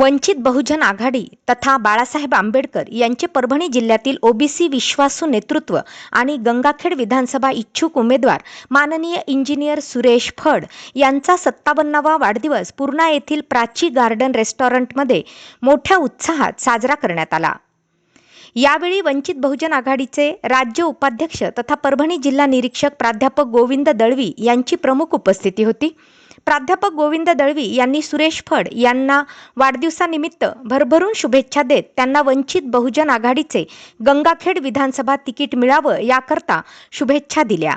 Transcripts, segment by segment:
वंचित बहुजन आघाडी तथा बाळासाहेब आंबेडकर यांचे परभणी जिल्ह्यातील ओबीसी विश्वासू नेतृत्व आणि गंगाखेड विधानसभा इच्छुक उमेदवार माननीय इंजिनियर सुरेश फड यांचा सत्तावन्नावा वाढदिवस पूर्णा येथील प्राची गार्डन रेस्टॉरंटमध्ये मोठ्या उत्साहात साजरा करण्यात आला. यावेळी वंचित बहुजन आघाडीचे राज्य उपाध्यक्ष तथा परभणी जिल्हा निरीक्षक प्राध्यापक गोविंद दळवी यांची प्रमुख उपस्थिती होती. प्राध्यापक गोविंद दळवी यांनी सुरेश फड यांना वाढदिवसानिमित्त भरभरून शुभेच्छा देत त्यांना वंचित बहुजन आघाडीचे गंगाखेड विधानसभा तिकीट मिळावं याकरता शुभेच्छा दिल्या.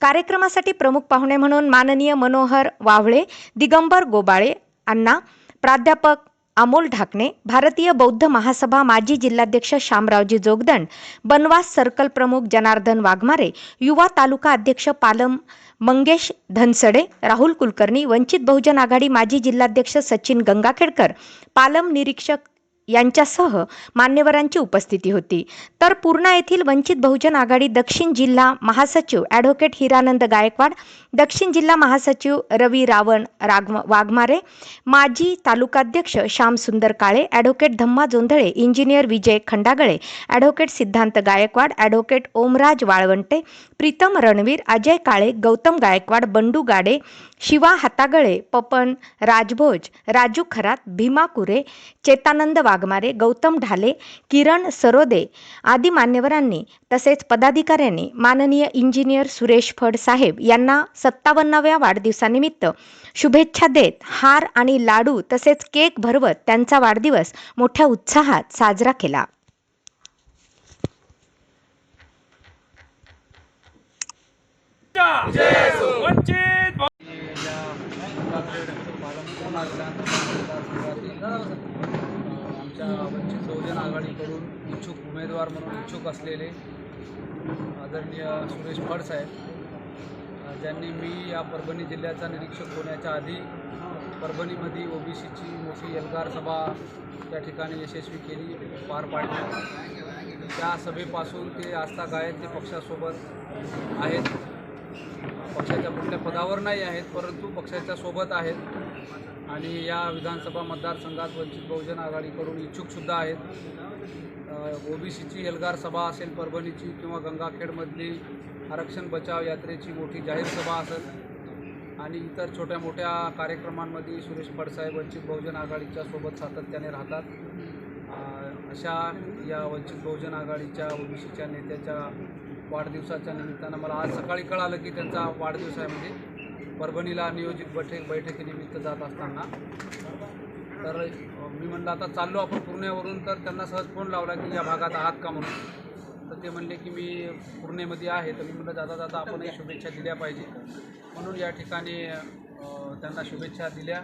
कार्यक्रमासाठी प्रमुख पाहुणे म्हणून माननीय मनोहर वावळे दिगंबर गोबाळे अण्णा प्राध्यापक अमोल ढाकणे भारतीय बौद्ध महासभा माजी जिल्हाध्यक्ष शामरावजी जोगदंड बनवास सर्कल प्रमुख जनार्दन वाघमारे युवा तालुका अध्यक्ष पालम मंगेश धनसडे राहुल कुलकर्णी वंचित बहुजन आघाडी माजी जिल्हाध्यक्ष सचिन गंगाखेडकर पालम निरीक्षक यांच्यासह मान्यवरांची उपस्थिती होती. तर पूर्णा येथील वंचित बहुजन आघाडी दक्षिण जिल्हा महासचिव ॲडव्होकेट हिरानंद गायकवाड दक्षिण जिल्हा महासचिव रवी रावण राग वाघमारे माजी तालुकाध्यक्ष Shyamsundar Kale advocate Dhamma Jondhale engineer Vijay Khandagale advocate Siddhant Gaikwad advocate Omraj Walwante Pritam Ranveer Ajay Kale Gautam Gaikwad Bandu Gade Shiva Hatagale Papan Rajbhoj Raju Kharat Bhima Kure Chetanand Wagh Waghmare Gautam Dhale Kiran Sarode आदी मान्यवरांनी तसेच पदाधिकाऱ्यांनी माननीय engineer Suresh फड साहेब यांना सत्तावन्नाव्या वाढदिवसानिमित्त शुभेच्छा देत हार आणि लाडू तसेच केक भरवत त्यांचा वाढदिवस मोठ्या उत्साहात साजरा केला. वंचित बहु- आमच्या वंचित बहुजन आघाडीकडून इच्छुक उमेदवार म्हणून इच्छुक असलेले आदरणीय सुरेश फडसाहेब अ, ज्यांनी मी या परभणी जिल्ह्याचा निरीक्षक होण्याच्या आधी परभणीमध्ये ओबीसीची मोठी एल्गार सभा त्या ठिकाणी यशस्वी केली पार पाडली. त्या सभेपासून ते आस्था गायत ते पक्षासोबत आहेत. पक्षाच्या कुठल्या पदावर नाही आहेत परंतु पक्षाच्या सोबत आहेत. आणि या विधानसभा मतदारसंघात वंचित बहुजन आघाडीकडून इच्छुकसुद्धा आहेत. ओबीसीची एल्गार सभा असेल परभणीची किंवा गंगाखेडमधली आरक्षण बचाव यात्रेची मोठी जाहीर सभा असेल. आणि इतर छोट्या मोठ्या कार्यक्रमांमध्ये सुरेश फडसाहेब वंचित बहुजन आघाडीच्या सोबत सातत्याने राहतात. अशा या वंचित बहुजन आघाडीच्या ओबीसीच्या नेत्याच्या वाढदिवसाच्या निमित्तानं मला आज सकाळी कळालं की त्यांचा वाढदिवस आहे म्हणजे परभणीला नियोजित बैठक बैठकीनिमित्त जात असताना. तर मी म्हणलं आता चाललो आपण पुण्यावरून तर त्यांना सहज फोन लावला की या भागात आहात का म्हणून. तर ते म्हणले की मी पुणेमध्ये आहे तर मी म्हटलं जाता जाता आपणही शुभेच्छा दिल्या पाहिजे म्हणून या ठिकाणी त्यांना शुभेच्छा दिल्या.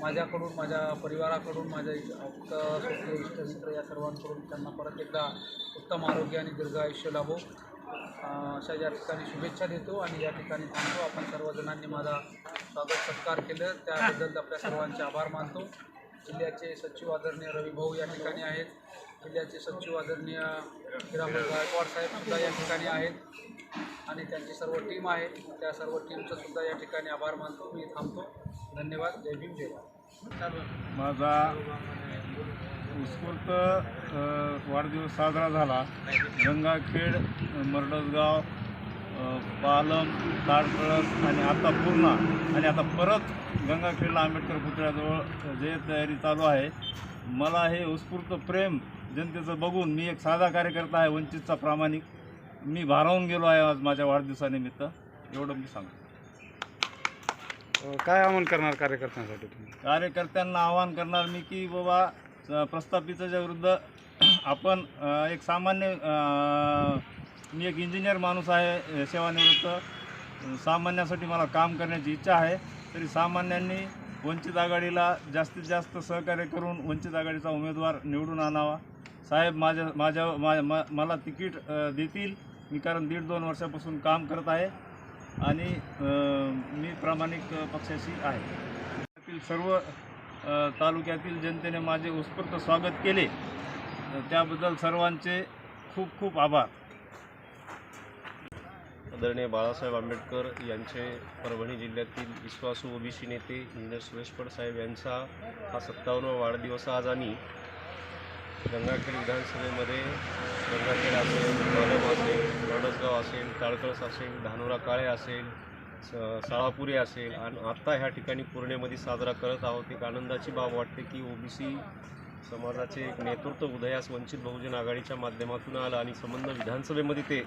माझ्याकडून माझ्या परिवाराकडून माझ्या आप्त सोपे इष्टमित्र या सर्वांकडून त्यांना परत एकदा उत्तम आरोग्य आणि दीर्घ आयुष्य लाभो. अशा या ठिकाणी शुभेच्छा देतो आणि या ठिकाणी थांबतो. आपण सर्वजणांनी माझा स्वागत सत्कार केलं. त्याबद्दल आपल्या सर्वांचे आभार मानतो. जिल्ह्याचे सचिव आदरणीय रवी भाऊ या ठिकाणी आहेत. जिल्ह्याचे सचिव आदरणीय हिरामण गायकवाड साहेब सुद्धा या ठिकाणी आहेत. आणि त्यांची सर्व टीम आहे. त्या सर्व टीमचं सुद्धा या ठिकाणी आभार मानतो. मी थांबतो. धन्यवाद. जय भीम जय माझा उत्स्फूर्त वाढदिवस साजरा झाला. गंगाखेड मरडसगाव पालम ताडकळस आणि आता पूर्णा. आणि आता परत गंगाखेडला आंबेडकर पुतळ्याजवळ जे तयारी चालू आहे. मला हे उत्स्फूर्त प्रेम जनतेचं बघून मी एक साधा कार्यकर्ता आहे वंचितचा प्रामाणिक. मी भारावून गेलो आहे आज माझ्या वाढदिवसानिमित्त. एवढं मी सांगतो. काय आवाहन करणार कार्यकर्त्यांसाठी तुम्ही? कार्यकर्त्यांना आवाहन करणार मी की बाबा अ, प्रस्थापिताच्या विरुद्ध आपण अ, एक सामान्य अ, मी एक इंजिनियर माणूस आहे अ, सेवानिवृत्त. सामान्यासाठी मला काम करण्याची इच्छा आहे तरी सामान्यांनी वंचित आघाडीला जास्तीत जास्त सहकार्य करून वंचित आघाडीचा उमेदवार निवडून आणावा. साहेब माझ्या माझ्या मा- मा- मला तिकीट अ, देतील. मी कारण दीड दोन वर्षापासून काम करत आहे. आणि मी प्रामाणिक पक्षाशी आहे. त्यातील सर्व तालुक्यातील जनतेने माझे उत्स्फूर्त स्वागत केले. त्याबद्दल सर्वांचे खूप खूप आभार. आदरणीय बाळासाहेब आंबेडकर यांचे परभणी जिल्ह्यातील विश्वासू ओबीसी नेते इंद्र सुरेश फडसाहेब यांचा हा सत्तावन्नवा वाढदिवस आज आणि गंगाखेड विधानसभेमध्ये गंगाखेड असेल कळम असेल रडसगाव असेल ताळकळस असेल धानोरा काळे असेल स- साळापुरे असेल आणि आत्ता ह्या ठिकाणी पूर्णेमध्ये साजरा करत आहोत. एक आनंदाची बाब वाटते की ओबीसी समाजाचे एक नेतृत्व उदयास वंचित बहुजन आघाडीच्या माध्यमातून आलं आणि संबंध विधानसभेमध्ये ते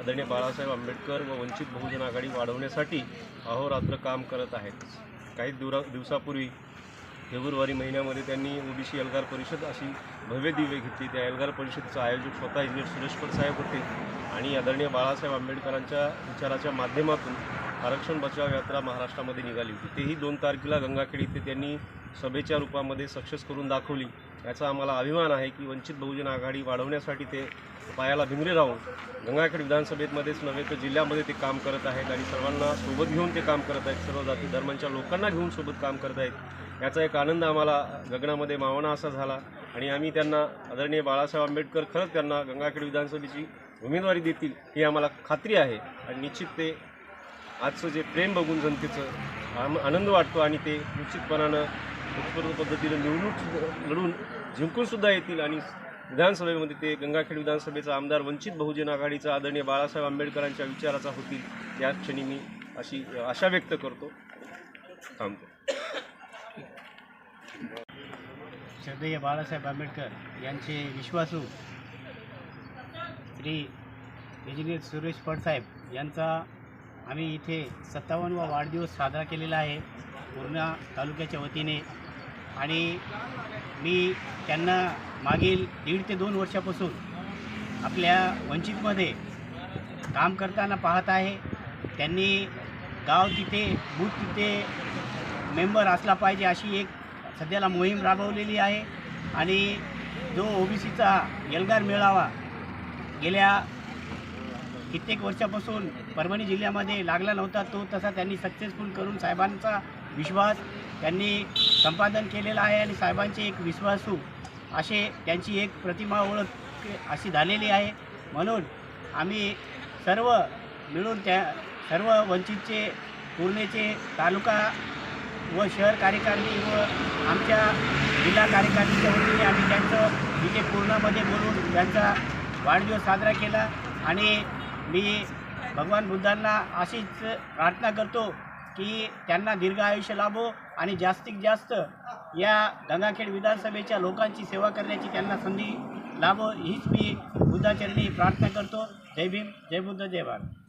आदरणीय बाळासाहेब आंबेडकर व वंचित बहुजन आघाडी वाढवण्यासाठी अहोरात्र काम करत आहेत. काही दिवरा दिवसापूर्वी फेब्रुवारी महिन्यामध्ये त्यांनी ओबीसी एल्गार परिषद अशी भव्य दिव्य घेतली. त्या एल्गार परिषदेचं आयोजक स्वतः इंजिनियर सुरेश पटसाहेब होते आणि आदरणीय बाळासाहेब आंबेडकरांच्या विचाराच्या माध्यमातून आरक्षण बचाव यात्रा महाराष्ट्रामध्ये निघाली होती. तेही दोन तारखेला गंगाखेड इथे त्यांनी सभेच्या रूपामध्ये सक्सेस करून दाखवली. याचा आम्हाला अभिमान आहे की वंचित बहुजन आघाडी वाढवण्यासाठी ते पायाला भिंगरे राहून गंगाखेड विधानसभेमध्येच नव्हे तर जिल्ह्यामध्ये ते काम करत आहेत आणि सर्वांना सोबत घेऊन ते काम करत आहेत. सर्व जाती धर्मांच्या लोकांना घेऊन सोबत काम करत आहेत. याचा एक आनंद आम्हाला गगनामध्ये मावणा असा झाला. आणि आम्ही त्यांना आदरणीय बाळासाहेब आंबेडकर खरंच त्यांना गंगाखेड विधानसभेची उमेदवारी देतील ही आम्हाला खात्री आहे. आणि निश्चित ते आजचं जे प्रेम बघून जनतेचं आम आनंद वाटतो आणि ते निश्चितपणानं उत्स्फूर्त पद्धतीनं निवडणूक लढून जिंकूनसुद्धा येतील. आणि विधानसभेमध्ये ते गंगाखेड विधानसभेचा आमदार वंचित बहुजन आघाडीचा आदरणीय बाळासाहेब आंबेडकरांच्या विचाराचा होतील. या क्षणी मी अशी आशा व्यक्त करतो. थांबतो. श्रद्धेय बाळासाहेब आंबेडकर यांचे विश्वासू श्री इंजिनियर सुरेश पडसाहेब यांचा आम्ही इथे सत्तावन्नवा वाढदिवस साजरा केलेला आहे पूर्णा तालुक्याच्या वतीने. आणि मी त्यांना मागील दीड ते दोन वर्षापासून आपल्या वंचितमध्ये काम करताना पाहत आहे. त्यांनी गाव तिथे बूथ तिथे मेंबर असला पाहिजे अशी एक सध्याला मोहीम राबवलेली आहे. आणि जो ओबीसीचा एल्गार मेळावा गेल्या कित्येक वर्षापासून परभणी जिल्ह्यामध्ये लागला नव्हता तो तसा त्यांनी सक्सेसफुल करून साहेबांचा विश्वास त्यांनी संपादन केलेला आहे आणि साहेबांचे एक विश्वासू असे त्यांची एक प्रतिमा ओळख अशी झालेली आहे. म्हणून आम्ही सर्व मिळून त्या सर्व वंचितचे पूर्णेचे तालुका व शहर कार्यकारिणी व आमच्या जिल्हा कार्यकारिणीच्या वतीने आम्ही त्यांचं इथे पूर्णामध्ये बोलून त्यांचा वाढदिवस साजरा केला आणि मी भगवान बुद्धांना अशीच प्रार्थना करतो की त्यांना दीर्घ आयुष्य लाभो आणि जास्तीत जास्त या गंगाखेड विधानसभेच्या लोकांची सेवा करण्याची त्यांना संधी लाभो हीच मी बुद्धाचरणी प्रार्थना करतो. जय भीम जय बुद्ध जय भारत.